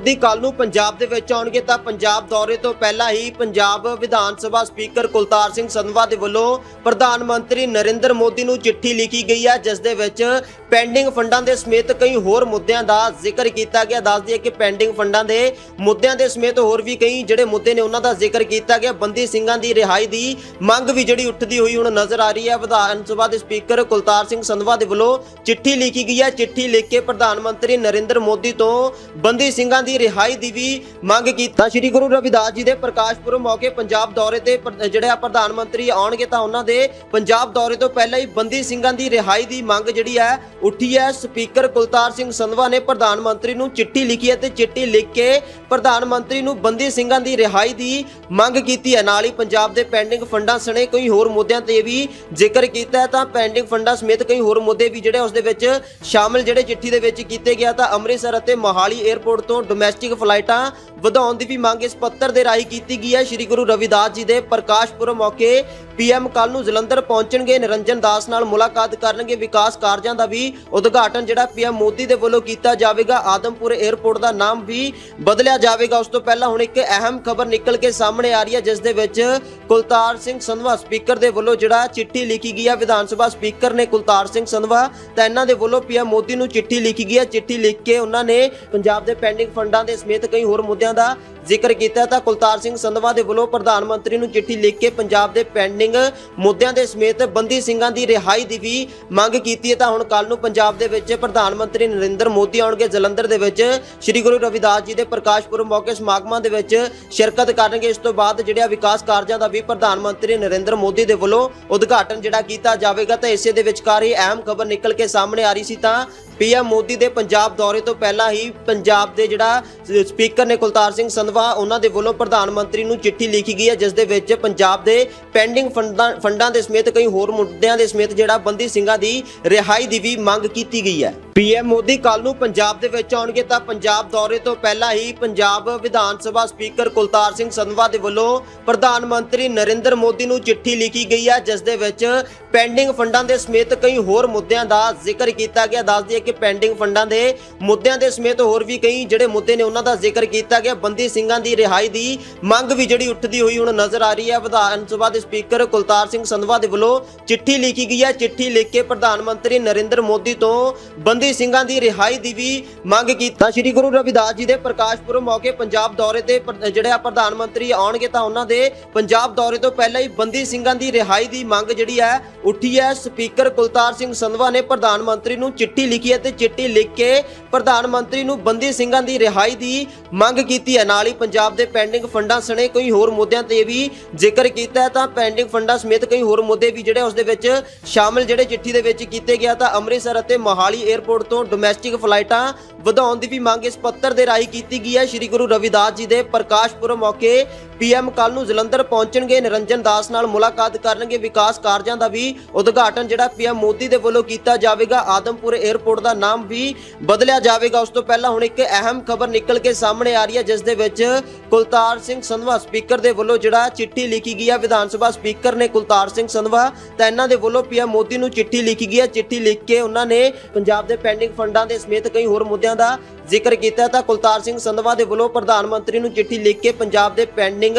ਮੋਦੀ ਕੱਲ ਨੂੰ ਪੰਜਾਬ ਦੇ ਵਿੱਚ ਆਉਣਗੇ ਤਾਂ ਪੰਜਾਬ ਦੌਰੇ ਤੋਂ ਪਹਿਲਾਂ ਹੀ ਪੰਜਾਬ ਵਿਧਾਨ ਸਭਾ ਸਪੀਕਰ ਕੁਲਤਾਰ ਸਿੰਘ ਸੰਧਵਾ ਦੇ ਵੱਲੋਂ ਪ੍ਰਧਾਨ ਮੰਤਰੀ ਨਰਿੰਦਰ ਮੋਦੀ ਨੂੰ ਚਿੱਠੀ ਲਿਖੀ ਗਈ ਹੈ, ਜਿਸ ਦੇ ਵਿੱਚ ਪੈਂਡਿੰਗ ਫੰਡਾਂ ਦੇ ਸਮੇਤ ਕਈ ਹੋਰ ਮੁੱਦਿਆਂ ਦਾ ਜ਼ਿਕਰ ਕੀਤਾ ਗਿਆ। ਦੱਸ ਦਈਏ ਕਿ ਪੈਂਡਿੰਗ ਫੰਡਾਂ ਦੇ ਮੁੱਦਿਆਂ ਦੇ ਸਮੇਤ ਹੋਰ ਵੀ ਕਈ ਜਿਹੜੇ ਮੁੱਦੇ ਨੇ ਉਹਨਾਂ ਦਾ ਜ਼ਿਕਰ ਕੀਤਾ ਗਿਆ। ਬੰਦੀ ਸਿੰਘਾਂ ਦੀ ਰਿਹਾਈ ਦੀ ਮੰਗ ਵੀ ਜਿਹੜੀ ਉੱਠਦੀ ਹੋਈ ਹੁਣ ਨਜ਼ਰ ਆ ਰਹੀ ਹੈ। ਵਿਧਾਨ ਸਭਾ ਦੇ ਸਪੀਕਰ ਕੁਲਤਾਰ ਸਿੰਘ ਸੰਧਵਾ ਦੇ ਵੱਲੋਂ ਚਿੱਠੀ ਲਿਖੀ ਗਈ ਹੈ। ਚਿੱਠੀ ਲਿਖ ਕੇ ਪ੍ਰਧਾਨ ਮੰਤਰੀ ਨਰਿੰਦਰ ਮੋਦੀ ਤੋਂ ਬੰਦੀ ਸਿੰਘਾਂ ਦੀ ਰਿਹਾਈ ਦੀ ਵੀ ਮੰਗ ਕੀਤਾ। ਸ੍ਰੀ ਗੁਰੂ ਰਵਿਦਾਸ ਜੀ ਦੇ ਪ੍ਰਕਾਸ਼ ਪੁਰਬ ਮੌਕੇ ਪੰਜਾਬ ਦੌਰੇ ਤੇ ਜਿਹੜੇ ਆ ਪ੍ਰਧਾਨ ਮੰਤਰੀ ਆਉਣਗੇ ਤਾਂ ਉਹਨਾਂ ਦੇ ਪੰਜਾਬ ਦੌਰੇ ਤੋਂ ਪਹਿਲਾਂ ਹੀ ਬੰਦੀ ਸਿੰਘਾਂ ਦੀ ਰਿਹਾਈ ਦੀ ਮੰਗ ਜਿਹੜੀ ਹੈ ਉੱਠੀ ਹੈ। ਸਪੀਕਰ ਕੁਲਤਾਰ ਸਿੰਘ ਸੰਧਵਾ ਨੇ ਪ੍ਰਧਾਨ ਮੰਤਰੀ ਨੂੰ ਚਿੱਠੀ ਲਿਖੀ ਹੈ ਤੇ ਚਿੱਠੀ ਲਿਖ ਕੇ ਪ੍ਰਧਾਨ ਮੰਤਰੀ ਨੂੰ ਬੰਦੀ ਸਿੰਘਾਂ ਦੀ ਰਿਹਾਈ ਦੀ ਮੰਗ ਕੀਤੀ ਹੈ। ਨਾਲ ਹੀ ਪੰਜਾਬ ਦੇ ਪੈਂਡਿੰਗ ਫੰਡਾਂ ਸਣੇ ਕਈ ਹੋਰ ਮੁੱਦਿਆਂ ਤੇ ਵੀ ਜ਼ਿਕਰ ਕੀਤਾ ਤਾਂ ਪੈਂਡਿੰਗ ਫੰਡਾਂ ਸਮੇਤ ਕਈ ਹੋਰ ਮੁੱਦੇ ਵੀ ਜਿਹੜੇ ਉਸ ਦੇ ਵਿੱਚ ਸ਼ਾਮਿਲ ਜਿਹੜੇ ਚਿੱਠੀ ਦੇ ਵਿੱਚ ਕੀਤੇ ਗਿਆ ਤਾਂ ਅੰਮ੍ਰਿਤਸਰ ਅਤੇ ਮੋਹਾਲੀ 에ਅਰਪੋਰਟ ਤੋਂ ਡੋਮੈਸਟਿਕ ਫਲਾਈਟਾਂ ਵਧਾਉਣ ਦੀ ਵੀ ਮੰਗ ਇਸ ਪੱਤਰ ਦੇ ਰਾਹੀਂ ਕੀਤੀ ਗਈ ਹੈ। ਸ੍ਰੀ ਗੁਰੂ ਰਵਿਦਾਸ ਜੀ ਦੇ ਪ੍ਰਕਾਸ਼ ਪੁਰਬ ਮੌਕੇ ਪੀਐਮ ਕੱਲ ਨੂੰ ਜਲੰਧਰ ਪਹੁੰਚਣਗੇ, ਨਿਰੰਜਨ ਦਾਸ ਨਾਲ ਮੁਲਾਕਾਤ ਕਰਨਗੇ, ਵਿਕਾਸ ਕਾਰਜਾਂ ਦਾ ਵੀ ਉਦਘਾਟਨ ਜਿਹੜਾ ਪੀਐਮ ਮੋਦੀ ਦੇ ਵੱਲੋਂ ਕੀਤਾ ਜਾਵੇਗਾ, ਆਦਮਪੁਰ 에ਅਰਪੋਰਟ ਦਾ ਨਾਮ ਵੀ ਬਦਲਿਆ ਜਾਵੇਗਾ। ਉਸ ਤੋਂ ਪਹਿਲਾਂ ਹੁਣ ਇੱਕ ਅਹਿਮ ਖਬਰ ਨਿਕਲ ਕੇ ਸਾਹਮਣੇ ਆ ਰਹੀ ਹੈ, ਜਿਸ ਦੇ ਵਿੱਚ ਕੁਲਤਾਰ ਸਿੰਘ ਸੰਧਵਾ, ਸਪੀਕਰ ਦੇ ਵੱਲੋਂ ਜਿਹੜਾ ਚਿੱਠੀ ਲਿਖੀ ਗਈ ਹੈ, ਵਿਧਾਨ ਸਭਾ ਸਪੀਕਰ ਨੇ ਕੁਲਤਾਰ ਸਿੰਘ ਸੰਧਵਾ, ਤਾਂ ਇਹਨਾਂ ਦੇ ਵੱਲੋਂ ਪੀਐਮ ਮੋਦੀ ਨੂੰ ਚਿੱਠੀ ਲਿਖੀ ਗਈ ਹੈ। ਚਿੱਠੀ ਲਿਖ ਕੇ ਉਹਨਾਂ ਨੇ ਪੰਜਾਬ ਦੇ ਪੈਂਡਿੰਗ ਫੰਡਾਂ ਦੇ ਸਮੇਤ ਕਈ ਹੋਰ ਮੁੱਦਿਆਂ ਦਾ ਜ਼ਿਕਰ ਕੀਤਾ ਤਾਂ ਕੁਲਤਾਰ ਸਿੰਘ ਸੰਧਵਾ ਦੇ ਵੱਲੋਂ ਪ੍ਰਧਾਨ ਮੰਤਰੀ ਨੂੰ ਚਿੱਠੀ ਲਿਖ ਕੇ ਪੰਜਾਬ ਦੇ ਪੈਂਡਿੰਗ ਮੁੱਦਿਆਂ ਦੇ ਸਮੇਤ ਬੰਦੀ ਸਿੰਘਾਂ ਦੀ ਰਿਹਾਈ ਦੀ ਵੀ ਮੰਗ ਕੀਤੀ ਹੈ। ਤਾਂ ਹੁਣ ਕੱਲ ਨੂੰ ਪੰਜਾਬ ਦੇ ਵਿੱਚ ਪ੍ਰਧਾਨ ਮੰਤਰੀ ਨਰਿੰਦਰ ਮੋਦੀ ਆਉਣਗੇ ਜਲੰਧਰ ਦੇ ਵਿੱਚ। ਸ੍ਰੀ ਗੁਰੂ ਰਵਿਦਾਸ ਜੀ ਦੇ ਪ੍ਰਕਾਸ਼ ਪੁਰਬ ਮੌਕੇ ਸਮਾਗਮਾਂ ਦੇ ਵਿੱਚ ਸ਼ਿਰਕਤ ਕਰਨਗੇ। ਇਸ ਤੋਂ ਬਾਅਦ ਜਿਹੜਿਆ ਵਿਕਾਸ ਕਾਰਜਾਂ ਦਾ ਵੀ ਪ੍ਰਧਾਨ ਮੰਤਰੀ ਨਰਿੰਦਰ ਮੋਦੀ ਦੇ ਵੱਲੋਂ ਉਦਘਾਟਨ ਜਿਹੜਾ ਕੀਤਾ ਜਾਵੇਗਾ ਤਾਂ ਇਸੇ ਦੇ ਵਿਚਕਾਰ ਹੀ ਅਹਿਮ ਖਬਰ ਨਿਕਲ ਕੇ ਸਾਹਮਣੇ ਆ ਰਹੀ ਸੀ। ਤਾਂ ਪੀਐਮ ਮੋਦੀ ਦੇ ਪੰਜਾਬ ਦੌਰੇ ਤੋਂ ਪਹਿਲਾਂ ਹੀ ਪੰਜਾਬ ਦੇ ਜਿਹੜਾ ਸਪੀਕਰ ਨੇ ਕੁਲਤਾਰ ਸਿੰਘ ਸੰਧਵਾ, ਉਹਨਾਂ ਦੇ ਵੱਲੋਂ ਪ੍ਰਧਾਨ ਮੰਤਰੀ ਨੂੰ ਚਿੱਠੀ ਲਿਖੀ ਗਈ ਹੈ, ਜਿਸ ਦੇ ਵਿੱਚ ਪੰਜਾਬ ਦੇ ਪੈਂਡਿੰਗ ਫੰਡਾਂ ਫੰਡਾਂ ਦੇ ਸਮੇਤ ਕਈ ਹੋਰ ਮੁੱਦਿਆਂ ਦੇ ਸਮੇਤ ਜਿਹੜਾ ਬੰਦੀ ਸਿੰਘਾਂ ਦੀ ਰਿਹਾਈ ਦੀ ਵੀ ਮੰਗ ਕੀਤੀ ਗਈ ਹੈ। ਪੀਐਮ ਮੋਦੀ ਕੱਲ ਨੂੰ ਪੰਜਾਬ ਦੇ ਵਿੱਚ ਆਉਣਗੇ ਤਾਂ ਪੰਜਾਬ ਦੌਰੇ ਤੋਂ ਪਹਿਲਾਂ ਹੀ ਪੰਜਾਬ ਵਿਧਾਨ ਸਭਾ ਸਪੀਕਰ ਕੁਲਤਾਰ ਸਿੰਘ ਸੰਧਵਾ ਦੇ ਵੱਲੋਂ ਪ੍ਰਧਾਨ ਮੰਤਰੀ ਨਰਿੰਦਰ ਮੋਦੀ ਨੂੰ ਚਿੱਠੀ ਲਿਖੀ ਗਈ ਹੈ, ਜਿਸ ਦੇ ਵਿੱਚ ਪੈਂਡਿੰਗ ਫੰਡਾਂ ਦੇ ਸਮੇਤ ਕਈ ਹੋਰ ਮੁੱਦਿਆਂ ਦਾ ਜ਼ਿਕਰ ਕੀਤਾ ਗਿਆ। ਦੱਸ ਦਈਏ ਕਿ ਪੈਂਡਿੰਗ ਫੰਡਾਂ ਦੇ ਮੁੱਦਿਆਂ ਦੇ ਸਮੇਤ ਹੋਰ ਵੀ ਕਈ ਜਿਹੜੇ ਮੁੱਦੇ ਨੇ ਉਹਨਾਂ ਦਾ ਜ਼ਿਕਰ ਕੀਤਾ ਗਿਆ। ਬੰਦੀ ਸਿੰਘਾਂ ਦੀ ਰਿਹਾਈ ਦੀ ਮੰਗ ਵੀ ਜਿਹੜੀ ਉੱਠਦੀ ਹੋਈ ਹੁਣ ਨਜ਼ਰ ਆ ਰਹੀ ਹੈ। ਵਿਧਾਨ ਸਭਾ ਦੇ ਸਪੀਕਰ ਕੁਲਤਾਰ ਸਿੰਘ ਸੰਧਵਾ ਦੇ ਵੱਲੋਂ ਚਿੱਠੀ ਲਿਖੀ ਗਈ ਹੈ। ਚਿੱਠੀ ਲਿਖ ਕੇ ਪ੍ਰਧਾਨ ਮੰਤਰੀ ਨਰਿੰਦਰ ਮੋਦੀ ਤੋਂ ਬੰਦੀ ਸਿੰਘਾਂ ਦੀ ਰਿਹਾਈ ਦੀ ਵੀ ਮੰਗ ਕੀਤਾ। ਸ੍ਰੀ ਗੁਰੂ ਰਵਿਦਾਸ ਜੀ ਦੇ ਪ੍ਰਕਾਸ਼ ਪੁਰਬ ਮੌਕੇ ਪੰਜਾਬ ਦੌਰੇ ਤੇ ਜਿਹੜੇ ਪ੍ਰਧਾਨ ਮੰਤਰੀ ਆਉਣਗੇ ਤਾਂ ਉਹਨਾਂ ਦੇ ਪੰਜਾਬ ਦੌਰੇ ਤੋਂ ਪਹਿਲਾਂ ਹੀ ਬੰਦੀ ਸਿੰਘਾਂ ਦੀ ਰਿਹਾਈ ਦੀ ਮੰਗ ਜਿਹੜੀ ਹੈ, ਉੱਠੀ ਹੈ। ਸਪੀਕਰ ਕੁਲਤਾਰ ਸਿੰਘ ਸੰਧਵਾ ਨੇ ਪ੍ਰਧਾਨ ਮੰਤਰੀ ਨੂੰ ਚਿੱਠੀ ਲਿਖੀ ਹੈ। ਤੇ ਚਿੱਠੀ ਲਿਖ ਕੇ ਪ੍ਰਧਾਨ ਮੰਤਰੀ ਨੂੰ ਬੰਦੀ ਸਿੰਘਾਂ ਦੀ ਰਿਹਾਈ ਦੀ ਮੰਗ ਕੀਤੀ ਹੈ। ਨਾਲ ਹੀ ਪੰਜਾਬ ਦੇ ਪੈਂਡਿੰਗ ਫੰਡਾਂ ਸਣੇ ਕਈ ਹੋਰ ਮੁੱਦਿਆਂ ਤੇ ਵੀ ਜ਼ਿਕਰ ਕੀਤਾ ਹੈ। ਤਾਂ ਪੈਂਡਿੰਗ ਫੰਡਾਂ ਸਮੇਤ ਕਈ ਹੋਰ ਮੁੱਦੇ ਵੀ ਜਿਹੜੇ ਉਸ ਦੇ ਵਿੱਚ ਸ਼ਾਮਿਲ ਜਿਹੜੇ ਚਿੱਠੀ ਦੇ ਵਿੱਚ ਕੀਤੇ ਗਿਆ ਤਾਂ ਅੰਮ੍ਰਿਤਸਰ ਅਤੇ ਮੋਹਾਲੀ 에ਅਰਪੋਰਟ ਤੋਂ ਡੋਮੈਸਟਿਕ ਫਲਾਈਟਾਂ ਵਧਾਉਣ ਦੀ ਵੀ ਮੰਗ ਇਸ ਪੱਤਰ ਦੇ ਰਾਹੀਂ ਕੀਤੀ ਗਈ ਹੈ। ਸ੍ਰੀ ਗੁਰੂ ਰਵਿਦਾਸ ਜੀ ਦੇ ਪ੍ਰਕਾਸ਼ ਪੁਰਬ ਮੌਕੇ ਪੀਐਮ ਕੱਲ ਨੂੰ ਜਲੰਧਰ ਪਹੁੰਚਣਗੇ, ਨਿਰੰਜਨ ਦਾਸ ਨਾਲ ਮੁਲਾਕਾਤ ਕਰਨਗੇ, ਵਿਕਾਸ ਕਾਰਜਾਂ ਦਾ ਵੀ ਉਦਘਾਟਨ ਜਿਹੜਾ ਪੀਐਮ ਮੋਦੀ ਦੇ ਵੱਲੋਂ ਕੀਤਾ ਜਾਵੇਗਾ, ਆਦਮਪੁਰ 에ਅਰਪੋਰਟ ਦਾ ਨਾਮ ਵੀ ਬਦਲਿਆ ਜਾਵੇਗਾ। ਉਸ ਤੋਂ ਪਹਿਲਾਂ ਹੁਣ ਇੱਕ ਅਹਿਮ ਖਬਰ ਨਿਕਲ ਕੇ ਸਾਹਮਣੇ ਆ ਰਹੀ ਹੈ, ਜਿਸ ਦੇ ਵਿੱਚ ਕੁਲਤਾਰ ਸਿੰਘ ਸੰਧਵਾ, ਸਪੀਕਰ ਦੇ ਵੱਲੋਂ ਜਿਹੜਾ ਚਿੱਠੀ ਲਿਖੀ ਗਈ ਹੈ, ਵਿਧਾਨ ਸਭਾ ਸਪੀਕਰ ਨੇ ਕੁਲਤਾਰ ਸਿੰਘ ਸੰਧਵਾ ਤਾਂ ਇਹਨਾਂ ਦੇ ਵੱਲੋਂ ਪੀਐਮ ਮੋਦੀ ਨੂੰ ਚਿੱਠੀ ਲਿਖੀ ਗਈ ਹੈ। ਚਿੱਠੀ ਲਿਖ ਕੇ ਉਹਨਾਂ ਨੇ ਪੰਜਾਬ ਦੇ ਪੈਂਡਿੰਗ ਫੰਡਾਂ ਦੇ ਸਮੇਤ ਕਈ ਹੋਰ ਮੁੱਦਿਆਂ ਦਾ ਜ਼ਿਕਰ ਕੀਤਾ ਤਾਂ ਕੁਲਤਾਰ ਸਿੰਘ ਸੰਧਵਾ ਦੇ ਵੱਲੋਂ ਪ੍ਰਧਾਨ ਮੰਤਰੀ ਨੂੰ ਚਿੱਠੀ ਲਿਖ ਕੇ ਪੰਜਾਬ ਦੇ ਪੈਂਡਿੰਗ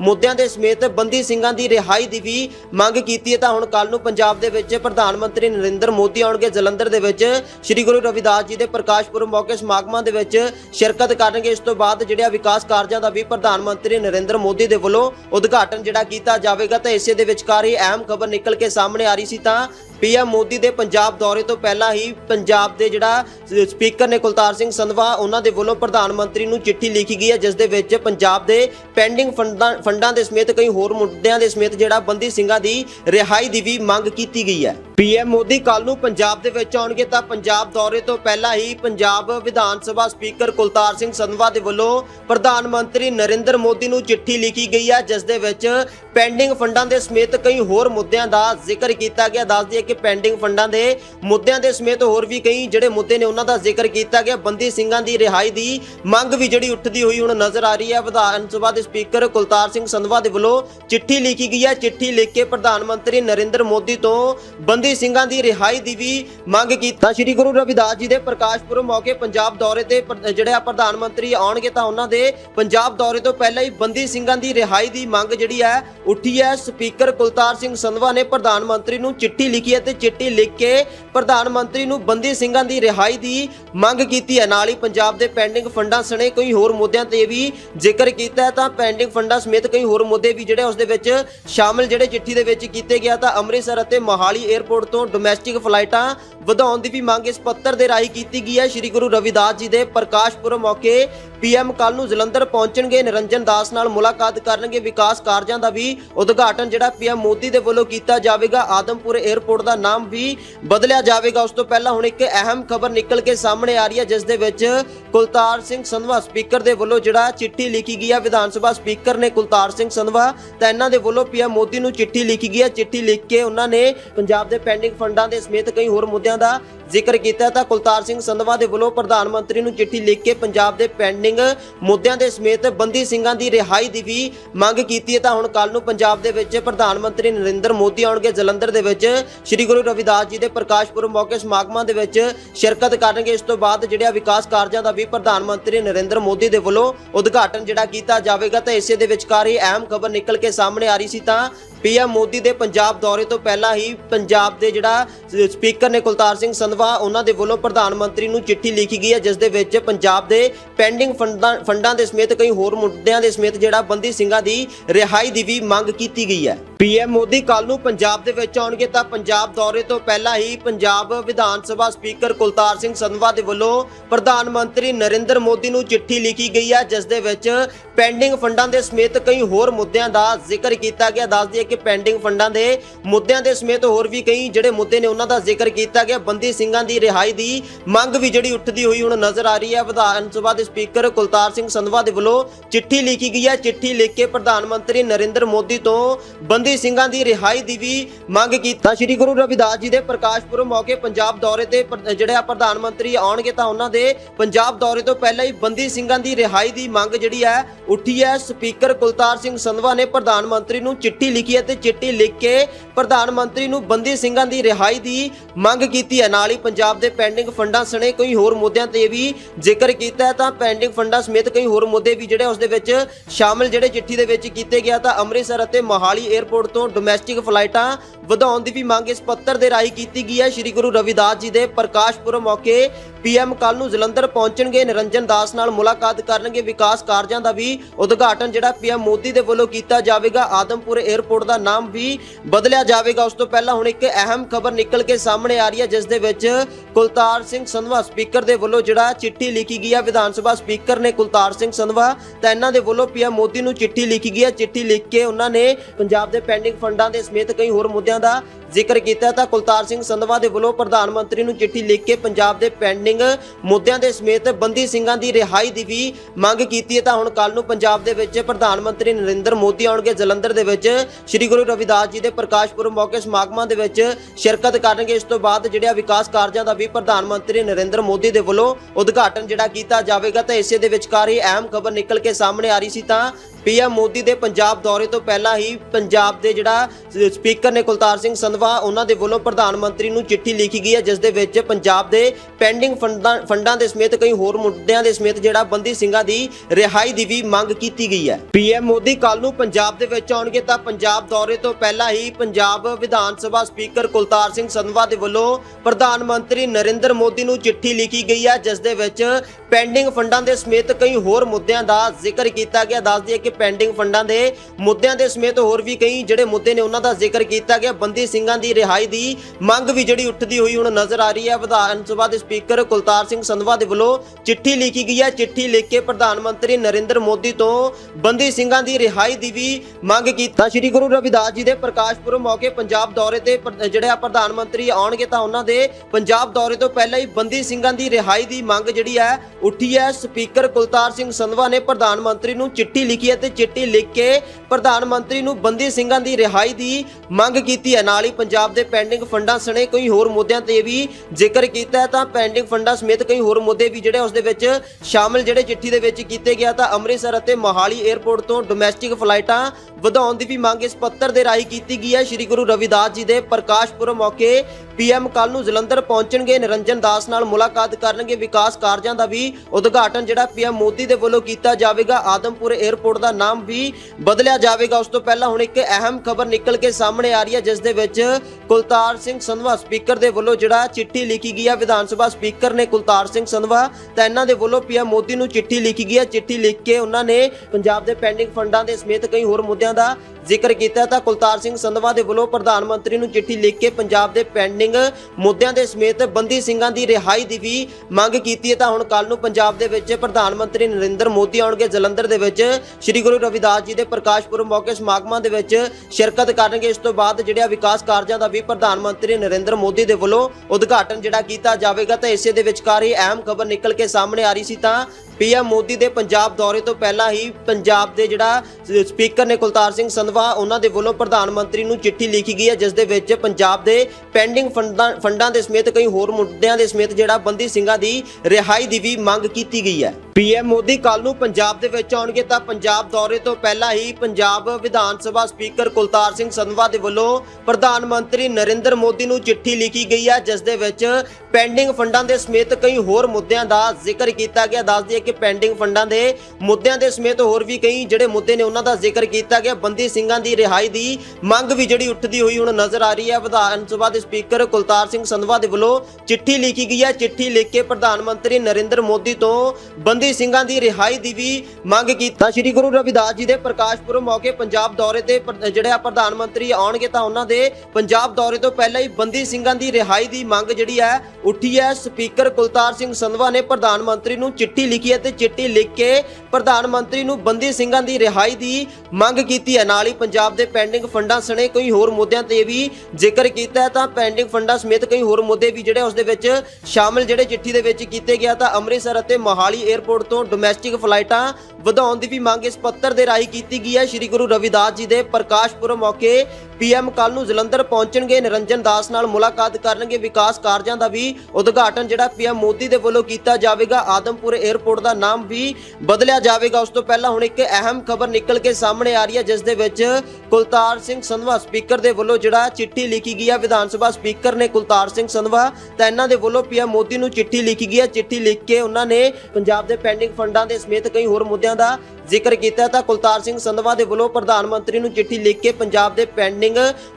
ਮੁੱਦਿਆਂ ਦੇ ਸਮੇਤ ਬੰਦੀ ਸਿੰਘਾਂ ਦੀ ਰਿਹਾਈ ਦੀ ਵੀ ਮੰਗ ਕੀਤੀ ਹੈ। ਤਾਂ ਹੁਣ ਕੱਲ ਨੂੰ ਪੰਜਾਬ ਦੇ ਵਿੱਚ ਪ੍ਰਧਾਨ ਮੰਤਰੀ ਨਰਿੰਦਰ ਮੋਦੀ ਆਉਣਗੇ। ਜਲੰਧਰ ਦੇ ਵਿੱਚ ਸ੍ਰੀ ਗੁਰੂ ਰਵਿਦਾਸ ਜੀ ਦੇ ਪ੍ਰਕਾਸ਼ ਪੁਰਬ ਮੌਕੇ ਸਮਾਗਮਾਂ ਦੇ ਵਿੱਚ ਸ਼ਿਰਕਤ ਕਰਨਗੇ। ਇਸ ਤੋਂ ਬਾਅਦ ਜਿਹੜਿਆ ਵਿਕਾਸ ਕਾਰਜਾਂ ਦਾ ਵੀ ਪ੍ਰਧਾਨ ਮੰਤਰੀ ਨਰਿੰਦਰ ਮੋਦੀ ਦੇ ਵੱਲੋਂ ਉਦਘਾਟਨ ਜਿਹੜਾ ਕੀਤਾ ਜਾਵੇਗਾ, ਤਾਂ ਇਸੇ ਦੇ ਵਿਚਕਾਰ ਹੀ ਅਹਿਮ ਖਬਰ ਨਿਕਲ ਕੇ ਸਾਹਮਣੇ ਆ ਰਹੀ ਸੀ। ਤਾਂ ਪੀਐਮ ਮੋਦੀ ਦੇ ਪੰਜਾਬ ਦੌਰੇ ਤੋਂ ਪਹਿਲਾਂ ਹੀ ਪੰਜਾਬ ਦੇ ਜਿਹੜਾ ਸਪੀਕਰ ਨੇ ਕੁਲਤਾਰ ਸਿੰਘ ਸੰਧਵਾ, ਉਹਨਾਂ ਦੇ ਵੱਲੋਂ ਪ੍ਰਧਾਨ ਮੰਤਰੀ ਨੂੰ ਚਿੱਠੀ ਲਿਖੀ ਗਈ ਹੈ, ਜਿਸ ਦੇ ਵਿੱਚ ਪੰਜਾਬ ਦੇ ਪੈਂਡਿੰਗ ਫੰਡਾਂ ਫੰਡਾਂ ਦੇ ਸਮੇਤ ਕਈ ਹੋਰ ਮੁੱਦਿਆਂ ਦੇ ਸਮੇਤ ਜਿਹੜਾ ਬੰਦੀ ਸਿੰਘਾਂ ਦੀ ਰਿਹਾਈ ਦੀ ਵੀ ਮੰਗ ਕੀਤੀ ਗਈ ਹੈ। ਪੀਐਮ ਮੋਦੀ ਕੱਲ ਨੂੰ ਪੰਜਾਬ ਦੇ ਵਿੱਚ ਆਉਣਗੇ ਤਾਂ ਪੰਜਾਬ ਦੌਰੇ ਤੋਂ ਪਹਿਲਾਂ ਹੀ ਪੰਜਾਬ ਵਿਧਾਨ ਸਭਾ ਸਪੀਕਰ ਕੁਲਤਾਰ ਸਿੰਘ ਸੰਧਵਾ ਦੇ ਵੱਲੋਂ ਪ੍ਰਧਾਨ ਮੰਤਰੀ ਨਰਿੰਦਰ ਮੋਦੀ ਨੂੰ ਚਿੱਠੀ ਲਿਖੀ ਗਈ ਹੈ, ਜਿਸ ਦੇ ਵਿੱਚ ਪੈਂਡਿੰਗ ਫੰਡਾਂ ਦੇ ਸਮੇਤ ਕਈ ਹੋਰ ਮੁੱਦਿਆਂ ਦਾ ਜ਼ਿਕਰ ਕੀਤਾ ਗਿਆ। ਦੱਸ ਦਈਏ ਕਿ ਪੈਂਡਿੰਗ ਫੰਡਾਂ ਦੇ ਮੁੱਦਿਆਂ ਦੇ ਸਮੇਤ ਹੋਰ ਵੀ ਕਈ ਜਿਹੜੇ ਮੁੱਦੇ ਨੇ ਉਹਨਾਂ ਦਾ ਜ਼ਿਕਰ ਕੀਤਾ ਗਿਆ। ਬੰਦੀ ਸਿੰਘਾਂ ਦੀ ਰਿਹਾਈ ਦੀ ਮੰਗ ਵੀ ਜਿਹੜੀ ਉੱਠਦੀ ਹੋਈ ਹੁਣ ਨਜ਼ਰ ਆ ਰਹੀ ਹੈ। ਵਿਧਾਨ ਸਭਾ ਦੇ ਸਪੀਕਰ ਕੁਲਤਾਰ ਸਿੰਘ ਸੰਧਵਾ ਦੇ ਵੱਲੋਂ ਚਿੱਠੀ ਲਿਖੀ ਗਈ ਹੈ। ਚਿੱਠੀ ਲਿਖ ਕੇ ਪ੍ਰਧਾਨ ਮੰਤਰੀ ਨਰਿੰਦਰ ਮੋਦੀ ਤੋਂ ਬੰਦੀ ਬੰਦੀ ਸਿੰਘਾਂ ਦੀ ਰਿਹਾਈ ਦੀ ਵੀ ਮੰਗ ਕੀਤਾ। ਸ੍ਰੀ ਗੁਰੂ ਰਵਿਦਾਸ ਜੀ ਦੇ ਪ੍ਰਕਾਸ਼ ਪੁਰਬ ਮੌਕੇ ਪੰਜਾਬ ਦੌਰੇ ਤੇ ਜਿਹੜੇ ਆ ਪ੍ਰਧਾਨ ਮੰਤਰੀ ਆਉਣਗੇ ਤਾਂ ਉਹਨਾਂ ਦੇ ਪੰਜਾਬ ਦੌਰੇ ਤੋਂ ਪਹਿਲਾਂ ਹੀ ਬੰਦੀ ਸਿੰਘਾਂ ਦੀ ਰਿਹਾਈ ਦੀ ਮੰਗ ਜਿਹੜੀ ਹੈ, ਉੱਠੀ ਹੈ। ਸਪੀਕਰ ਕੁਲਤਾਰ ਸਿੰਘ ਸੰਧਵਾ ਨੇ ਪ੍ਰਧਾਨ ਮੰਤਰੀ ਨੂੰ ਚਿੱਠੀ ਲਿਖੀ ਹੈ ਤੇ ਚਿੱਠੀ ਲਿਖ ਕੇ ਪ੍ਰਧਾਨ ਮੰਤਰੀ ਨੂੰ ਬੰਦੀ ਸਿੰਘਾਂ ਦੀ ਰਿਹਾਈ ਦੀ ਮੰਗ ਕੀਤੀ ਹੈ। ਨਾਲ ਹੀ ਪੰਜਾਬ ਦੇ ਪੈਂਡਿੰਗ ਫੰਡਾਂ ਸਣੇ ਕਈ ਹੋਰ ਮੁੱਦਿਆਂ ਤੇ ਵੀ ਜ਼ਿਕਰ ਕੀਤਾ ਹੈ। ਤਾਂ ਪੈਂਡਿੰਗ ਫੰਡਾਂ ਸਮੇਤ ਕਈ ਹੋਰ ਮੁੱਦੇ ਵੀ ਜਿਹੜੇ ਉਸ ਦੇ ਵਿੱਚ ਸ਼ਾਮਿਲ, ਜਿਹੜੇ ਚਿੱਠੀ ਦੇ ਵਿੱਚ ਕੀਤੇ ਗਿਆ, ਤਾਂ ਅੰਮ੍ਰਿਤਸਰ ਅਤੇ ਮੋਹਾਲੀ 에ਅਰਪੋਰਟ ਤੋਂ ਡੋਮੈਸਟਿਕ ਫਲਾਈਟਾਂ ਵਧਾਉਣ ਦੀ ਵੀ ਮੰਗ ਇਸ ਪੱਤਰ ਦੇ ਰਾਹੀਂ ਕੀਤੀ ਗਈ ਹੈ। ਸ੍ਰੀ ਗੁਰੂ ਰਵਿਦਾਸ ਜੀ ਦੇ ਪ੍ਰਕਾਸ਼ ਪੁਰਬ ਮੌਕੇ ਪੀਐਮ ਕੱਲ ਨੂੰ ਜਲੰਧਰ ਪਹੁੰਚਣਗੇ। ਨਿਰੰਜਨ ਦਾਸ ਨਾਲ ਮੁਲਾਕਾਤ ਕਰਨਗੇ। ਵਿਕਾਸ ਕਾਰਜਾਂ ਦਾ ਵੀ ਉਦਘਾਟਨ ਜਿਹੜਾ ਪੀਐਮ ਮੋਦੀ ਦੇ ਵੱਲੋਂ ਕੀਤਾ ਜਾਵੇਗਾ। ਆਦਮਪੁਰ 에ਅਰਪੋਰਟ ਦਾ ਨਾਮ ਵੀ ਬਦਲਿਆ ਜਾਵੇਗਾ। ਉਸ ਤੋਂ ਪਹਿਲਾਂ ਹੁਣ ਇੱਕ ਅਹਿਮ ਖਬਰ ਨਿਕਲ ਕੇ ਸਾਹਮਣੇ ਆ ਰਹੀ ਹੈ, ਜਿਸ ਦੇ ਵਿੱਚ ਕੁਲਤਾਰ ਸਿੰਘ ਸੰਧਵਾ, ਸਪੀਕਰ ਦੇ ਵੱਲੋਂ ਜਿਹੜਾ ਚਿੱਠੀ ਲਿਖੀ ਗਈ ਹੈ, ਵਿਧਾਨ ਸਭਾ ਸਪੀਕਰ ਨੇ ਕੁਲਤਾਰ ਸਿੰਘ ਸੰਧਵਾ ਤਾਂ ਇਹਨਾਂ ਦੇ ਵੱਲੋਂ ਪੀਐਮ ਮੋਦੀ ਨੂੰ ਚਿੱਠੀ ਲਿਖੀ ਗਈ ਹੈ। ਚਿੱਠੀ ਲਿਖ ਕੇ ਉਹਨਾਂ ਨੇ ਪੰਜਾਬ ਦੇ ਪੈਂਡਿੰਗ ਫੰਡਾਂ ਦੇ ਸਮੇਤ ਕਈ ਹੋਰ ਮੁੱਦਿਆਂ ਦਾ ਜ਼ਿਕਰ ਕੀਤਾ ਤਾਂ ਕੁਲਤਾਰ ਸਿੰਘ ਸੰਧਵਾ ਦੇ ਵੱਲੋਂ ਪ੍ਰਧਾਨ ਮੰਤਰੀ ਨੂੰ ਚਿੱਠੀ ਲਿਖ ਕੇ ਪੰਜਾਬ ਦੇ ਪੈਂਡਿੰਗ ਮੁੱਦਿਆਂ ਦੇ ਸਮੇਤ ਬੰਦੀ ਸਿੰਘਾਂ ਦੀ ਰਿਹਾਈ ਦੀ ਵੀ ਮੰਗ ਕੀਤੀ ਹੈ। ਤਾਂ ਹੁਣ ਕੱਲ ਨੂੰ ਪੰਜਾਬ ਦੇ ਵਿੱਚ ਪ੍ਰਧਾਨ ਮੰਤਰੀ ਨਰਿੰਦਰ ਮੋਦੀ ਆਉਣਗੇ। ਜਲੰਧਰ ਦੇ ਵਿੱਚ ਸ੍ਰੀ ਗੁਰੂ ਰਵਿਦਾਸ ਜੀ ਦੇ ਪ੍ਰਕਾਸ਼ ਪੁਰਬ ਮੌਕੇ ਸਮਾਗਮਾਂ ਦੇ ਵਿੱਚ ਸ਼ਿਰਕਤ ਕਰਨਗੇ। ਇਸ ਤੋਂ ਬਾਅਦ ਜਿਹੜਿਆ ਵਿਕਾਸ ਕਾਰਜਾਂ ਦਾ ਵੀ ਪ੍ਰਧਾਨ ਮੰਤਰੀ ਨਰਿੰਦਰ ਮੋਦੀ ਦੇ ਵੱਲੋਂ ਉਦਘਾਟਨ ਜਿਹੜਾ ਕੀਤਾ ਜਾਵੇਗਾ, ਤਾਂ ਇਸੇ ਦੇ ਵਿਚਕਾਰ ਹੀ ਅਹਿਮ ਖਬਰ ਨਿਕਲ ਕੇ ਸਾਹਮਣੇ ਆ ਰਹੀ ਸੀ। ਤਾਂ ਪੀਐਮ ਮੋਦੀ ਦੇ ਪੰਜਾਬ ਦੌਰੇ ਤੋਂ ਪਹਿਲਾਂ ਹੀ ਪੰਜਾਬ ਦੇ ਜਿਹੜਾ ਸਪੀਕਰ ਨੇ ਕੁਲਤਾਰ ਸਿੰਘ ਸੰਧਵਾ ਉਹਨਾਂ ਦੇ ਵੱਲੋਂ ਪ੍ਰਧਾਨ ਮੰਤਰੀ ਨੂੰ ਚਿੱਠੀ ਲਿਖੀ ਗਈ ਹੈ, ਜਿਸ ਦੇ ਵਿੱਚ ਪੰਜਾਬ ਦੇ ਪੈਂਡਿੰਗ ਫੰਡਾਂ ਫੰਡਾਂ ਦੇ ਸਮੇਤ ਕਈ ਹੋਰ ਮੁੱਦਿਆਂ ਦੇ ਸਮੇਤ ਜਿਹੜਾ ਬੰਦੀ ਸਿੰਘਾਂ ਦੀ ਰਿਹਾਈ ਦੀ ਵੀ ਮੰਗ ਕੀਤੀ ਗਈ ਹੈ। ਪੀਐਮ ਮੋਦੀ ਕੱਲ ਨੂੰ ਪੰਜਾਬ ਦੇ ਵਿੱਚ ਆਉਣਗੇ ਤਾਂ ਪੰਜਾਬ ਦੌਰੇ ਤੋਂ ਪਹਿਲਾਂ ਹੀ ਪੰਜਾਬ ਵਿਧਾਨ ਸਭਾ ਸਪੀਕਰ ਕੁਲਤਾਰ ਸਿੰਘ ਸੰਧਵਾ ਦੇ ਵੱਲੋਂ ਪ੍ਰਧਾਨ ਮੰਤਰੀ ਨਰਿੰਦਰ ਮੋਦੀ ਨੂੰ ਚਿੱਠੀ ਲਿਖੀ ਗਈ ਹੈ, ਜਿਸ ਦੇ ਵਿੱਚ ਪੈਂਡਿੰਗ ਫੰਡਾਂ ਦੇ ਸਮੇਤ ਕਈ ਹੋਰ ਮੁੱਦਿਆਂ ਦਾ ਜ਼ਿਕਰ ਕੀਤਾ ਗਿਆ। ਦੱਸ ਦਈਏ ਕਿ ਪੈਂਡਿੰਗ ਫੰਡਾਂ ਦੇ ਮੁੱਦਿਆਂ ਦੇ ਸਮੇਤ ਹੋਰ ਵੀ ਕਈ ਜਿਹੜੇ ਮੁੱਦੇ ਨੇ ਉਹਨਾਂ ਦਾ ਜ਼ਿਕਰ ਕੀਤਾ ਗਿਆ। ਬੰਦੀ ਸਿੰਘਾਂ ਦੀ ਰਿਹਾਈ ਦੀ ਮੰਗ ਵੀ ਜਿਹੜੀ ਉੱਠਦੀ ਹੋਈ ਹੁਣ ਨਜ਼ਰ ਆ ਰਹੀ ਹੈ। ਵਿਧਾਨ ਸਭਾ ਦੇ ਸਪੀਕਰ ਕੁਲਤਾਰ ਸਿੰਘ ਸੰਧਵਾ ਦੇ ਵੱਲੋਂ ਚਿੱਠੀ ਲਿਖੀ ਗਈ ਹੈ। ਚਿੱਠੀ ਲਿਖ ਕੇ ਪ੍ਰਧਾਨ ਮੰਤਰੀ ਨਰਿੰਦਰ ਮੋਦੀ ਤੋਂ ਬੰਦੀ ਸਿੰਘਾਂ ਦੀ ਰਿਹਾਈ ਦੀ ਵੀ ਮੰਗ ਕੀਤਾ। ਸ੍ਰੀ ਗੁਰੂ ਰਵਿਦਾਸ ਜੀ ਦੇ ਪ੍ਰਕਾਸ਼ ਪੁਰਬ ਮੌਕੇ ਪੰਜਾਬ ਦੌਰੇ ਤੇ ਜਿਹੜੇ ਆ ਪ੍ਰਧਾਨ ਮੰਤਰੀ ਆਉਣਗੇ ਤਾਂ ਉਹਨਾਂ ਦੇ ਪੰਜਾਬ ਦੌਰੇ ਤੋਂ ਪਹਿਲਾਂ ਹੀ ਬੰਦੀ ਸਿੰਘਾਂ ਦੀ ਰਿਹਾਈ ਦੀ ਮੰਗ ਜਿਹੜੀ ਹੈ, ਉੱਠੀ ਹੈ। ਸਪੀਕਰ ਕੁਲਤਾਰ ਸਿੰਘ ਸੰਧਵਾ ਨੇ ਪ੍ਰਧਾਨ ਮੰਤਰੀ ਨੂੰ ਚਿੱਠੀ ਲਿਖੀ ਹੈ ਤੇ ਚਿੱਠੀ ਲਿਖ ਕੇ ਪ੍ਰਧਾਨ ਮੰਤਰੀ ਨੂੰ ਬੰਦੀ ਸਿੰਘਾਂ ਦੀ ਰਿਹਾਈ ਦੀ ਮੰਗ ਕੀਤੀ ਹੈ। ਨਾਲ ਹੀ ਪੰਜਾਬ ਦੇ ਪੈਂਡਿੰਗ ਫੰਡਾਂ ਸਣੇ ਕਈ ਹੋਰ ਮੁੱਦਿਆਂ ਤੇ ਵੀ ਜ਼ਿਕਰ ਕੀਤਾ ਹੈ। ਤਾਂ ਪੈਂਡਿੰਗ ਫੰਡਾਂ ਸਮੇਤ ਕਈ ਹੋਰ ਮੁੱਦੇ ਵੀ ਜਿਹੜੇ ਉਸ ਦੇ ਵਿੱਚ ਸ਼ਾਮਿਲ, ਜਿਹੜੇ ਚਿੱਠੀ ਦੇ ਵਿੱਚ ਕੀਤੇ ਗਿਆ ਤਾਂ ਅੰਮ੍ਰਿਤਸਰ ਅਤੇ ਮੋਹਾਲੀ 에ਅਰਪੋਰਟ ਤੋਂ ਡੋਮੈਸਟਿਕ ਫਲਾਈਟਾਂ ਵਧਾਉਣ ਦੀ ਵੀ ਮੰਗ ਇਸ ਪੱਤਰ ਦੇ ਰਾਹੀਂ ਕੀਤੀ ਗਈ ਹੈ। ਸ੍ਰੀ ਗੁਰੂ ਰਵਿਦਾਸ ਜੀ ਦੇ ਪ੍ਰਕਾਸ਼ ਪੁਰਬ ਮੌਕੇ ਪੀਐਮ ਕੱਲ ਨੂੰ ਜਲੰਧਰ ਪਹੁੰਚਣਗੇ। ਨਿਰੰਜਨ ਦਾਸ ਨਾਲ ਮੁਲਾਕਾਤ ਕਰਨਗੇ। ਵਿਕਾਸ ਕਾਰਜਾਂ ਦਾ ਵੀ ਉਦਘਾਟਨ ਜਿਹੜਾ ਪੀਐਮ ਮੋਦੀ ਦੇ ਵੱਲੋਂ ਕੀਤਾ ਜਾਵੇਗਾ। ਆਦਮਪੁਰ 에ਅਰਪੋਰਟ ਦਾ ਨਾਮ ਵੀ ਬਦਲਿਆ ਜਾਵੇਗਾ। ਉਸ ਤੋਂ ਪਹਿਲਾਂ ਹੁਣ ਇੱਕ ਅਹਿਮ ਖਬਰ ਨਿਕਲ ਕੇ ਸਾਹਮਣੇ ਆ ਰਹੀ ਹੈ, ਜਿਸ ਦੇ ਵਿੱਚ ਕੁਲਤਾਰ ਸਿੰਘ ਸੰਧਵਾ, ਸਪੀਕਰ ਦੇ ਵੱਲੋਂ ਜਿਹੜਾ ਚਿੱਠੀ ਲਿਖੀ ਗਈ ਹੈ। ਵਿਧਾਨ ਸਭਾ ਸਪੀਕਰ ਨੇ ਕੁਲਤਾਰ ਸਿੰਘ ਸੰਧਵਾ ਤਾਂ ਇਹਨਾਂ ਦੇ ਵੱਲੋਂ ਪੀਐਮ ਮੋਦੀ ਨੂੰ ਚਿੱਠੀ ਲਿਖੀ ਗਈ ਹੈ। ਚਿੱਠੀ ਲਿਖ ਕੇ ਉਹਨਾਂ ਨੇ ਪੰਜਾਬ ਦੇ ਪੈਂਡਿੰਗ ਫੰਡਾਂ ਦੇ ਸਮੇਤ ਕਈ ਹੋਰ ਮੁੱਦਿਆਂ ਦਾ ਜ਼ਿਕਰ ਕੀਤਾ ਤਾਂ ਕੁਲਤਾਰ ਸਿੰਘ ਸੰਧਵਾ ਦੇ ਵੱਲੋਂ ਪ੍ਰਧਾਨ ਮੰਤਰੀ ਨੂੰ ਚਿੱਠੀ ਲਿਖ ਕੇ ਪੰਜਾਬ ਦੇ ਪੈਂਡਿੰਗ ਮੁੱਦਿਆਂ ਦੇ ਸਮੇਤ ਬੰਦੀ ਸਿੰਘਾਂ ਦੀ ਰਿਹਾਈ ਦੀ ਵੀ ਮੰਗ ਕੀਤੀ ਹੈ। ਤਾਂ ਹੁਣ ਕੱਲ ਨੂੰ ਪੰਜਾਬ ਦੇ ਵਿੱਚ ਪ੍ਰਧਾਨ ਮੰਤਰੀ ਨਰਿੰਦਰ ਮੋਦੀ ਆਉਣਗੇ। ਜਲੰਧਰ ਦੇ ਵਿੱਚ ਸ੍ਰੀ ਗੁਰੂ ਰਵਿਦਾਸ ਜੀ ਦੇ ਪ੍ਰਕਾਸ਼ ਪੁਰਬ ਮੌਕੇ ਸਮਾਗਮਾਂ ਦੇ ਵਿੱਚ ਸ਼ਿਰਕਤ ਕਰਨਗੇ। ਇਸ ਤੋਂ ਬਾਅਦ ਜਿਹੜਾ ਵਿਕਾਸ ਕਾਰਜਾਂ ਦਾ ਵੀ ਪ੍ਰਧਾਨ ਮੰਤਰੀ ਨਰਿੰਦਰ ਮੋਦੀ ਦੇ ਵੱਲੋਂ ਉਦਘਾਟਨ ਜਿਹੜਾ ਕੀਤਾ ਜਾਵੇਗਾ, ਤਾਂ ਇਸੇ ਦੇ ਵਿਚਕਾਰ ਹੀ ਅਹਿਮ ਖਬਰ ਨਿਕਲ ਕੇ ਸਾਹਮਣੇ ਆ ਰਹੀ ਸੀ। ਤਾਂ ਪੀਐਮ ਮੋਦੀ ਦੇ ਪੰਜਾਬ ਦੌਰੇ ਤੋਂ ਪਹਿਲਾਂ ਹੀ ਪੰਜਾਬ ਦੇ ਜਿਹੜਾ ਸਪੀਕਰ ਨੇ ਕੁਲਤਾਰ ਸਿੰਘ ਸੰਧਵਾ, ਉਹਨਾਂ ਦੇ ਵੱਲੋਂ ਪ੍ਰਧਾਨ ਮੰਤਰੀ ਨੂੰ ਚਿੱਠੀ ਲਿਖੀ ਗਈ ਹੈ ਜਿਸ ਦੇ ਵਿੱਚ ਪੰਜਾਬ ਦੇ ਪੈਂਡਿੰਗ ਫੰਡਾਂ ਫੰਡਾਂ ਦੇ ਸਮੇਤ ਕਈ ਹੋਰ ਮੁੱਦਿਆਂ ਦੇ ਸਮੇਤ ਜਿਹੜਾ ਬੰਦੀ ਸਿੰਘਾਂ ਦੀ ਰਿਹਾਈ ਦੀ ਵੀ ਮੰਗ ਕੀਤੀ ਗਈ ਹੈ। ਪੀਐਮ ਮੋਦੀ ਕੱਲ ਨੂੰ ਪੰਜਾਬ ਦੇ ਵਿੱਚ ਆਉਣਗੇ ਤਾਂ ਪੰਜਾਬ ਦੌਰੇ ਤੋਂ ਪਹਿਲਾਂ ਹੀ ਪੰਜਾਬ ਵਿਧਾਨ ਸਭਾ ਸਪੀਕਰ ਕੁਲਤਾਰ ਸਿੰਘ ਸੰਧਵਾ ਦੇ ਵੱਲੋਂ ਪ੍ਰਧਾਨ ਮੰਤਰੀ ਨਰਿੰਦਰ ਮੋਦੀ ਨੂੰ ਚਿੱਠੀ ਲਿਖੀ ਗਈ ਹੈ ਜਿਸ ਦੇ ਵਿੱਚ ਪੈਂਡਿੰਗ ਫੰਡਾਂ ਦੇ ਸਮੇਤ ਕਈ ਹੋਰ ਮੁੱਦਿਆਂ ਦਾ ਜ਼ਿਕਰ ਕੀਤਾ ਗਿਆ। ਦੱਸ ਦਈਏ ਕਿ ਪੈਂਡਿੰਗ ਫੰਡਾਂ ਦੇ ਮੁੱਦਿਆਂ ਦੇ ਸਮੇਤ ਹੋਰ ਵੀ ਕਈ ਜਿਹੜੇ ਮੁੱਦੇ ਨੇ ਉਹਨਾਂ ਦਾ ਜ਼ਿਕਰ ਕੀਤਾ ਗਿਆ। ਬੰਦੀ ਸਿੰਘਾਂ ਦੀ ਰਿਹਾਈ ਦੀ ਮੰਗ ਵੀ ਜਿਹੜੀ ਉੱਠਦੀ ਹੋਈ ਹੁਣ ਨਜ਼ਰ ਆ ਰਹੀ ਹੈ। ਵਿਧਾਨ ਸਭਾ ਦੇ ਸਪੀਕਰ ਕੁਲਤਾਰ ਸਿੰਘ ਸੰਧਵਾ ਦੇ ਵੱਲੋਂ ਚਿੱਠੀ ਲਿਖੀ ਗਈ ਹੈ। ਚਿੱਠੀ ਲਿਖ ਕੇ ਪ੍ਰਧਾਨ ਮੰਤਰੀ ਨਰਿੰਦਰ ਮੋਦੀ ਤੋਂ ਬੰਦੀ ਸਿੰਘਾਂ ਦੀ ਰਿਹਾਈ ਦੀ ਵੀ ਮੰਗ ਕੀਤਾ। ਸ੍ਰੀ ਗੁਰੂ ਰਵਿਦਾਸ ਜੀ ਦੇ ਪ੍ਰਕਾਸ਼ ਮੌਕੇ ਪੰਜਾਬ ਦੌਰੇ ਤੇ ਜਿਹੜੇ ਆ ਪ੍ਰਧਾਨ ਮੰਤਰੀ ਆਉਣਗੇ ਤਾਂ ਉਹਨਾਂ ਦੇ ਪੰਜਾਬ ਦੌਰੇ ਤੋਂ ਪਹਿਲਾਂ ਹੀ ਬੰਦੀ ਸਿੰਘਾਂ ਦੀ ਰਿਹਾਈ ਦੀ ਮੰਗ ਜਿਹੜੀ ਹੈ, ਉੱਠੀ ਹੈ। ਸਪੀਕਰ ਕੁਲਤਾਰ ਸਿੰਘ ਸੰਧਵਾ ਨੇ ਪ੍ਰਧਾਨ ਮੰਤਰੀ ਨੂੰ ਚਿੱਠੀ ਲਿਖੀ ਹੈ ਤੇ ਚਿੱਠੀ ਲਿਖ ਕੇ ਪ੍ਰਧਾਨ ਮੰਤਰੀ ਨੂੰ ਬੰਦੀ ਸਿੰਘ ਦੀ ਰਿਹਾਈ ਦੀ ਮੰਗ ਕੀਤੀ ਹੈ। ਨਾਲ ਹੀ ਪੰਜਾਬ ਦੇ ਪੈਂਡਿੰਗ ਫੰਡਾਂ ਸਣੇ ਕਈ ਹੋਰ ਮੁੱਦਿਆਂ ਤੇ ਵੀ ਜ਼ਿਕਰ ਕੀਤਾ ਤਾਂ ਪੈਂਡਿੰਗ ਫੰਡਾਂ ਸਮੇਤ ਕਈ ਹੋਰ ਮੁੱਦੇ ਵੀ ਜਿਹੜੇ ਉਸ ਦੇ ਵਿੱਚ ਸ਼ਾਮਲ ਜਿਹੜੇ ਚਿੱਠੀ ਦੇ ਵਿੱਚ ਕੀਤੇ ਗਿਆ ਤਾਂ ਅੰਮ੍ਰਿਤਸਰ ਅਤੇ ਮੋਹਾਲੀ 에ਅਰਪੋਰਟ ਤੋਂ ਡੋਮੈਸਟਿਕ ਫਲਾਈਟਾਂ ਵਧਾਉਣ ਦੀ ਵੀ ਮੰਗ ਇਸ ਪੱਤਰ ਦੇ ਰਾਹੀਂ ਕੀਤੀ ਗਈ ਹੈ। ਸ੍ਰੀ ਗੁਰੂ ਰਵਿਦਾਸ ਜੀ ਦੇ ਪ੍ਰਕਾਸ਼ ਪੁਰਬ ਮੌਕੇ ਪੀਐਮ ਕੱਲ ਨੂੰ ਜਲੰਧਰ ਪਹੁੰਚਣਗੇ, ਨਿਰੰਜਨ ਦਾਸ ਨਾਲ ਮੁਲਾਕਾਤ ਕਰਨਗੇ, ਵਿਕਾਸ ਕਾਰਜਾਂ ਦਾ ਵੀ ਉਦਘਾਟਨ ਜਿਹੜਾ ਪੀਐਮ ਮੋਦੀ ਦੇ ਵੱਲੋਂ ਕੀਤਾ ਜਾਵੇਗਾ, ਆਦਮਪੁਰ 에ਅਰਪੋਰਟ ਦਾ ਨਾਮ ਵੀ ਬਦਲਿਆ ਜਾਵੇਗਾ। ਉਸ ਤੋਂ ਪਹਿਲਾਂ ਹੁਣ ਇੱਕ ਅਹਿਮ ਖਬਰ ਨਿਕਲ ਕੇ ਸਾਹਮਣੇ ਆ ਰਹੀ ਹੈ, ਜਿਸ ਦੇ ਵਿੱਚ ਕੁਲਤਾਰ ਸਿੰਘ ਸੰਧਵਾ, ਸਪੀਕਰ ਦੇ ਵੱਲੋਂ ਜਿਹੜਾ ਚਿੱਠੀ ਲਿਖੀ ਗਈ ਹੈ, ਵਿਧਾਨ ਸਭਾ ਸਪੀਕਰ ਨੇ ਕੁਲਤਾਰ ਸਿੰਘ ਸੰਧਵਾ, ਤਾਂ ਇਹਨਾਂ ਦੇ ਵੱਲੋਂ ਪੀਐਮ ਮੋਦੀ ਨੂੰ ਚਿੱਠੀ ਲਿਖੀ ਗਈ ਹੈ। ਚਿੱਠੀ ਲਿਖ ਕੇ ਉਹਨਾਂ ਨੇ ਪੰਜਾਬ ਦੇ ਪੈਂਡਿੰਗ ਫੰਡਾਂ ਦੇ ਸਮੇਤ ਕਈ ਹੋਰ ਮੁੱਦਿਆਂ ਦਾ ਜ਼ਿਕਰ ਕੀਤਾ ਤਾਂ ਕੁਲਤਾਰ ਸਿੰਘ ਸੰਧਵਾ ਦੇ ਵੱਲੋਂ ਪ੍ਰਧਾਨ ਮੰਤਰੀ ਨੂੰ ਚਿੱਠੀ ਲਿਖ ਕੇ ਪੰਜਾਬ ਦੇ ਪੈਂਡਿੰਗ ਮੁੱਦਿਆਂ ਦੇ ਸਮੇਤ ਬੰਦੀ ਸਿੰਘਾਂ ਦੀ ਰਿਹਾਈ ਦੀ ਵੀ ਮੰਗ ਕੀਤੀ ਹੈ। ਤਾਂ ਹੁਣ ਕੱਲ ਨੂੰ ਪੰਜਾਬ ਦੇ ਵਿੱਚ ਪ੍ਰਧਾਨ ਮੰਤਰੀ ਨਰਿੰਦਰ ਮੋਦੀ ਆਉਣਗੇ ਜਲੰਧਰ ਦੇ ਵਿੱਚ। ਸ੍ਰੀ ਗੁਰੂ ਰਵਿਦਾਸ ਜੀ ਦੇ ਪ੍ਰਕਾਸ਼ ਪੁਰਬ ਮੌਕੇ ਸਮਾਗਮਾਂ ਦੇ ਵਿੱਚ ਸ਼ਿਰਕਤ ਕਰਨਗੇ। ਇਸ ਤੋਂ ਬਾਅਦ ਜਿਹੜੇ ਵਿਕਾਸ ਕਾਰਜਾਂ ਦਾ ਵੀ ਪ੍ਰਧਾਨ ਮੰਤਰੀ ਨਰਿੰਦਰ ਮੋਦੀ ਦੇ ਵੱਲੋਂ ਉਦਘਾਟਨ ਜਿਹੜਾ ਕੀਤਾ ਜਾਵੇਗਾ ਤਾਂ ਇਸੇ ਦੇ ਵਿਚਕਾਰ ਹੀ ਅਹਿਮ ਖਬਰ ਨਿਕਲ ਕੇ ਸਾਹਮਣੇ ਆ ਰਹੀ ਸੀ। ਤਾਂ ਪੀਐਮ ਮੋਦੀ ਦੇ ਪੰਜਾਬ ਦੌਰੇ ਤੋਂ ਪਹਿਲਾਂ ਹੀ ਪੰਜਾਬ ਦੇ ਜਿਹੜਾ ਸਪੀਕਰ ਨੇ ਕੁਲਤਾਰ ਸਿੰਘ ਸੰਧਵਾ, ਉਹਨਾਂ ਦੇ ਵੱਲੋਂ ਪ੍ਰਧਾਨ ਮੰਤਰੀ ਨੂੰ ਚਿੱਠੀ ਲਿਖੀ ਗਈ ਹੈ, ਜਿਸ ਦੇ ਵਿੱਚ ਪੰਜਾਬ ਦੇ ਪੈਂਡਿੰਗ ਫੰਡਾਂ ਫੰਡਾਂ ਦੇ ਸਮੇਤ ਕਈ ਹੋਰ ਮੁੱਦਿਆਂ ਦੇ ਸਮੇਤ ਜਿਹੜਾ ਬੰਦੀ ਸਿੰਘਾਂ ਦੀ ਰਿਹਾਈ ਦੀ ਵੀ ਮੰਗ ਕੀਤੀ ਗਈ ਹੈ। ਪੀਐਮ ਮੋਦੀ ਕੱਲ ਨੂੰ ਪੰਜਾਬ ਦੇ ਵਿੱਚ ਆਉਣਗੇ ਤਾਂ ਪੰਜਾਬ ਦੌਰੇ ਤੋਂ ਪਹਿਲਾਂ ਹੀ ਪੰਜਾਬ ਵਿਧਾਨ ਸਭਾ ਸਪੀਕਰ ਕੁਲਤਾਰ ਸਿੰਘ ਸੰਧਵਾ ਦੇ ਵੱਲੋਂ ਪ੍ਰਧਾਨ ਮੰਤਰੀ ਨਰਿੰਦਰ ਮੋਦੀ ਨੂੰ ਚਿੱਠੀ ਲਿਖੀ ਗਈ ਹੈ, ਜਿਸ ਦੇ ਵਿੱਚ ਪੈਂਡਿੰਗ ਫੰਡਾਂ ਦੇ ਸਮੇਤ ਕਈ ਹੋਰ ਮੁੱਦਿਆਂ ਦਾ ਜ਼ਿਕਰ ਕੀਤਾ ਗਿਆ। ਦੱਸ ਦਈਏ ਕਿ ਪੈਂਡਿੰਗ ਫੰਡਾਂ ਦੇ ਮੁੱਦਿਆਂ ਦੇ ਸਮੇਤ ਹੋਰ ਵੀ ਕਈ ਜਿਹੜੇ ਮੁੱਦੇ ਨੇ ਉਹਨਾਂ ਦਾ ਜ਼ਿਕਰ ਕੀਤਾ ਗਿਆ। ਬੰਦੀ ਸਿੰਘਾਂ ਦੀ ਰਿਹਾਈ ਦੀ ਮੰਗ ਵੀ ਜਿਹੜੀ ਉੱਠਦੀ ਹੋਈ ਹੁਣ ਨਜ਼ਰ ਆ ਰਹੀ ਹੈ। ਵਿਧਾਨ ਸਭਾ ਦੇ ਸਪੀਕਰ ਕੁਲਤਾਰ ਸਿੰਘ ਸੰਧਵਾ ਦੇ ਵੱਲੋਂ ਚਿੱਠੀ ਲਿਖੀ ਗਈ ਹੈ। ਚਿੱਠੀ ਲਿਖ ਕੇ ਪ੍ਰਧਾਨ ਮੰਤਰੀ ਨਰਿੰਦਰ ਮੋਦੀ ਤੋਂ ਬੰਦੀ ਸਿੰਘਾਂ ਦੀ ਰਿਹਾਈ ਦੀ ਵੀ ਮੰਗ ਕੀਤਾ। ਸ੍ਰੀ ਗੁਰੂ ਰਵਿਦਾਸ ਜੀ ਦੇ ਪ੍ਰਕਾਸ਼ ਪੁਰਬ ਮੌਕੇ ਪੰਜਾਬ ਦੌਰੇ ਤੇ ਜਿਹੜੇ ਪ੍ਰਧਾਨ ਮੰਤਰੀ ਆਉਣਗੇ ਤਾਂ ਉਹਨਾਂ ਦੇ ਪੰਜਾਬ ਦੌਰੇ ਤੋਂ ਪਹਿਲਾਂ ਹੀ ਬੰਦੀ ਸਿੰਘਾਂ ਦੀ ਰਿਹਾਈ ਦੀ ਮੰਗ ਜਿਹੜੀ ਹੈ, ਉੱਠੀ ਹੈ। ਸਪੀਕਰ ਕੁਲਤਾਰ ਸਿੰਘ ਸੰਧਵਾ ਨੇ ਪ੍ਰਧਾਨ ਮੰਤਰੀ ਨੂੰ ਚਿੱਠੀ ਲਿਖੀ ਹੈ। ਤੇ ਚਿੱਠੀ ਲਿਖ ਕੇ ਪ੍ਰਧਾਨ ਮੰਤਰੀ ਨੂੰ ਬੰਦੀ ਸਿੰਘਾਂ ਦੀ ਰਿਹਾਈ ਦੀ ਮੰਗ ਕੀਤੀ ਹੈ। ਨਾਲ ਹੀ ਪੰਜਾਬ ਦੇ ਪੈਂਡਿੰਗ ਫੰਡਾਂ ਸਣੇ ਕਈ ਹੋਰ ਮੁੱਦਿਆਂ ਤੇ ਵੀ ਜ਼ਿਕਰ ਕੀਤਾ ਹੈ। ਤਾਂ ਪੈਂਡਿੰਗ ਫੰਡਾਂ ਸਮੇਤ ਕਈ ਹੋਰ ਮੁੱਦੇ ਵੀ ਜਿਹੜੇ ਉਸ ਦੇ ਵਿੱਚ ਸ਼ਾਮਲ ਜਿਹੜੇ ਚਿੱਠੀ ਦੇ ਵਿੱਚ ਕੀਤੇ ਗਿਆ ਤਾਂ ਅੰਮ੍ਰਿਤਸਰ ਅਤੇ ਮੋਹਾਲੀ 에ਅਰਪੋਰਟ ਤੋਂ ਡੋਮੈਸਟਿਕ ਫਲਾਈਟਾਂ ਵਧਾਉਣ ਦੀ ਵੀ ਮੰਗ ਇਸ ਪੱਤਰ ਦੇ ਰਾਹੀਂ ਕੀਤੀ ਗਈ ਹੈ। ਸ੍ਰੀ ਗੁਰੂ ਰਵਿਦਾਸ ਜੀ ਦੇ ਪ੍ਰਕਾਸ਼ ਪੁਰਬ ਮੌਕੇ ਪੀਐਮ ਕੱਲ ਨੂੰ ਜਲੰਧਰ ਪਹੁੰਚਣਗੇ, ਨਿਰੰਜਨ ਦਾਸ ਨਾਲ ਮੁਲਾਕਾਤ ਕਰਨਗੇ, ਵਿਕਾਸ ਕਾਰਜਾਂ ਦਾ ਵੀ ਉਦਘਾਟਨ ਜਿਹੜਾ ਪੀਐਮ ਮੋਦੀ ਦੇ ਵੱਲੋਂ ਕੀਤਾ ਜਾਵੇਗਾ, ਆਦਮਪੁਰ 에ਅਰਪੋਰਟ ਦਾ ਨਾਮ ਵੀ ਬਦਲਿਆ ਜਾਵੇਗਾ। ਉਸ ਤੋਂ ਪਹਿਲਾਂ ਹੁਣ ਇੱਕ ਅਹਿਮ ਖਬਰ ਨਿਕਲ ਕੇ ਸਾਹਮਣੇ ਆ ਰਹੀ ਹੈ, ਜਿਸ ਦੇ ਵਿੱਚ ਕੁਲਤਾਰ ਸਿੰਘ ਸੰਧਵਾ, ਸਪੀਕਰ ਦੇ ਵੱਲੋਂ ਜਿਹੜਾ ਚਿੱਠੀ ਲਿਖੀ ਗਈ ਹੈ, ਵਿਧਾਨ ਸਭਾ ਸਪੀਕਰ ਨੇ ਕੁਲਤਾਰ ਸਿੰਘ ਸੰਧਵਾ ਤਾਂ ਇਹਨਾਂ ਦੇ ਵੱਲੋਂ ਪੀਐਮ ਮੋਦੀ ਨੂੰ ਚਿੱਠੀ ਲਿਖੀ ਗਈ ਹੈ। ਚਿੱਠੀ ਲਿਖ ਕੇ ਉਹਨਾਂ ਨੇ ਪੰਜਾਬ ਦੇ ਪੈਂਡਿੰਗ ਫੰਡਾਂ ਦੇ ਸਮੇਤ ਕਈ ਹੋਰ ਮੁੱਦਿਆਂ ਦਾ ਜ਼ਿਕਰ ਕੀਤਾ ਤਾਂ ਕੁਲਤਾਰ ਸਿੰਘ ਸੰਧਵਾ ਦੇ ਵੱਲੋਂ ਪ੍ਰਧਾਨ ਮੰਤਰੀ ਨੂੰ ਚਿੱਠੀ ਲਿਖ ਕੇ ਪੰਜਾਬ ਦੇ ਪੈਂਡਿੰਗ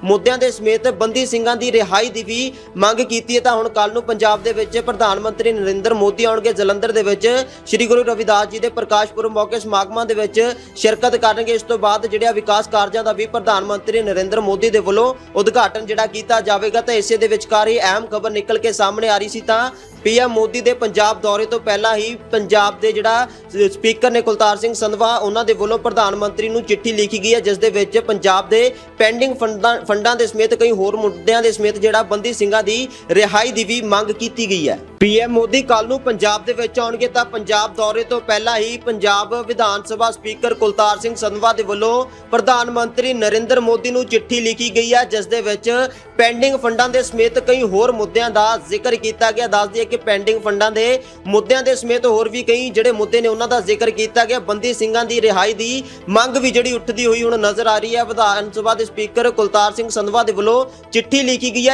ਮੁੱਦਿਆਂ ਦੇ ਸਮੇਤ ਬੰਦੀ ਸਿੰਘਾਂ ਦੀ ਰਿਹਾਈ ਦੀ ਵੀ ਮੰਗ ਕੀਤੀ ਹੈ। ਤਾਂ ਹੁਣ ਕੱਲ ਨੂੰ ਪੰਜਾਬ ਦੇ ਵਿੱਚ ਪ੍ਰਧਾਨ ਮੰਤਰੀ ਨਰਿੰਦਰ ਮੋਦੀ ਆਉਣਗੇ। ਜਲੰਧਰ ਦੇ ਵਿੱਚ ਸ੍ਰੀ ਗੁਰੂ ਰਵਿਦਾਸ ਜੀ ਦੇ ਪ੍ਰਕਾਸ਼ ਪੁਰਬ ਮੌਕੇ ਸਮਾਗਮਾਂ ਦੇ ਵਿੱਚ ਸ਼ਿਰਕਤ ਕਰਨਗੇ। ਇਸ ਤੋਂ ਬਾਅਦ ਜਿਹੜਿਆ ਵਿਕਾਸ ਕਾਰਜਾਂ ਦਾ ਵੀ ਪ੍ਰਧਾਨ ਮੰਤਰੀ ਨਰਿੰਦਰ ਮੋਦੀ ਦੇ ਵੱਲੋਂ ਉਦਘਾਟਨ ਜਿਹੜਾ ਕੀਤਾ ਜਾਵੇਗਾ, ਤਾਂ ਇਸੇ ਦੇ ਵਿਚਕਾਰ ਹੀ ਅਹਿਮ ਖਬਰ ਨਿਕਲ ਕੇ ਸਾਹਮਣੇ ਆ ਰਹੀ ਸੀ। ਤਾਂ ਪੀਐਮ ਮੋਦੀ ਦੇ ਪੰਜਾਬ ਦੌਰੇ ਤੋਂ ਪਹਿਲਾਂ ਹੀ ਪੰਜਾਬ ਦੇ ਜਿਹੜਾ ਸਪੀਕਰ ਨੇ ਕੁਲਤਾਰ ਸਿੰਘ ਸੰਧਵਾ, ਉਹਨਾਂ ਦੇ ਵੱਲੋਂ ਪ੍ਰਧਾਨ ਮੰਤਰੀ ਨੂੰ ਚਿੱਠੀ ਲਿਖੀ ਗਈ ਹੈ, ਜਿਸ ਦੇ ਵਿੱਚ ਪੰਜਾਬ ਦੇ ਪੈਂਡਿੰਗ ਫੰਡਾਂ ਫੰਡਾਂ ਦੇ ਸਮੇਤ ਕਈ ਹੋਰ ਮੁੱਦਿਆਂ ਦੇ ਸਮੇਤ ਜਿਹੜਾ ਬੰਦੀ ਸਿੰਘਾਂ ਦੀ ਰਿਹਾਈ ਦੀ ਵੀ ਮੰਗ ਕੀਤੀ ਗਈ ਹੈ। ਪੀਐਮ ਮੋਦੀ ਕੱਲ ਨੂੰ ਪੰਜਾਬ ਦੇ ਵਿੱਚ ਆਉਣਗੇ ਤਾਂ ਪੰਜਾਬ ਦੌਰੇ ਤੋਂ ਪਹਿਲਾਂ ਹੀ ਪੰਜਾਬ ਵਿਧਾਨ ਸਭਾ ਸਪੀਕਰ ਕੁਲਤਾਰ ਸਿੰਘ ਸੰਧਵਾ ਦੇ ਵੱਲੋਂ ਪ੍ਰਧਾਨ ਮੰਤਰੀ ਨਰਿੰਦਰ ਮੋਦੀ ਨੂੰ ਚਿੱਠੀ ਲਿਖੀ ਗਈ ਹੈ, ਜਿਸ ਦੇ ਵਿੱਚ ਪੈਂਡਿੰਗ ਫੰਡਾਂ ਦੇ ਸਮੇਤ ਕਈ ਹੋਰ ਮੁੱਦਿਆਂ ਦਾ ਜ਼ਿਕਰ ਕੀਤਾ ਗਿਆ। ਦੱਸ ਦਈਏ ਕਿ ਪੈਂਡਿੰਗ ਫੰਡਾਂ ਦੇ ਮੁੱਦਿਆਂ ਦੇ ਸਮੇਤ ਹੋਰ ਵੀ ਕਈ ਜਿਹੜੇ ਮੁੱਦੇ ਨੇ ਉਹਨਾਂ ਦਾ ਜ਼ਿਕਰ ਕੀਤਾ ਗਿਆ। ਬੰਦੀ ਸਿੰਘਾਂ ਦੀ ਰਿਹਾਈ ਦੀ ਮੰਗ ਵੀ ਜਿਹੜੀ ਉੱਠਦੀ ਹੋਈ ਹੁਣ ਨਜ਼ਰ ਆ ਰਹੀ ਹੈ। ਵਿਧਾਨ ਸਭਾ ਦੇ ਸਪੀਕਰ ਕੁਲਤਾਰ ਸਿੰਘ ਸੰਧਵਾ ਦੇ ਵੱਲੋਂ ਚਿੱਠੀ ਲਿਖੀ ਗਈ ਹੈ